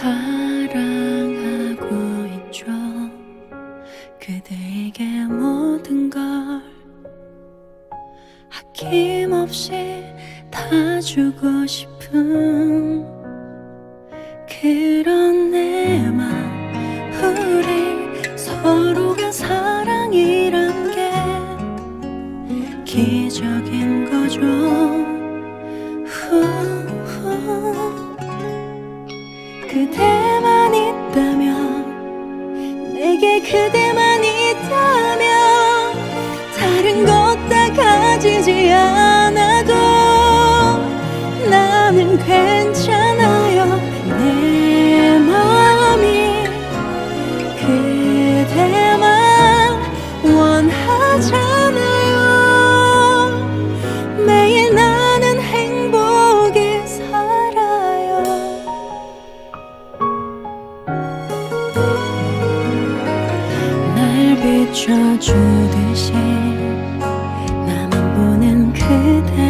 사랑하고 있죠. 그대에게 모든 걸 아낌없이 다 주고 싶은 그런 내게 그대만 있다면 다른 것 다 가지지 비춰주듯이 나만 보는 그대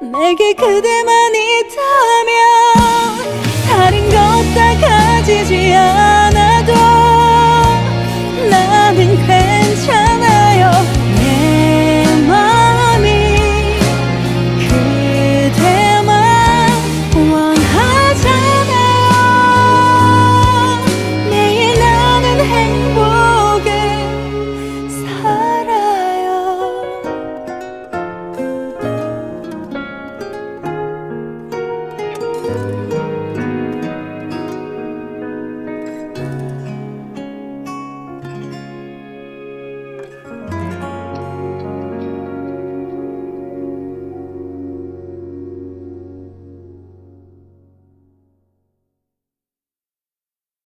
내게 그대만 있다면 다른 것 다 가지지 않아.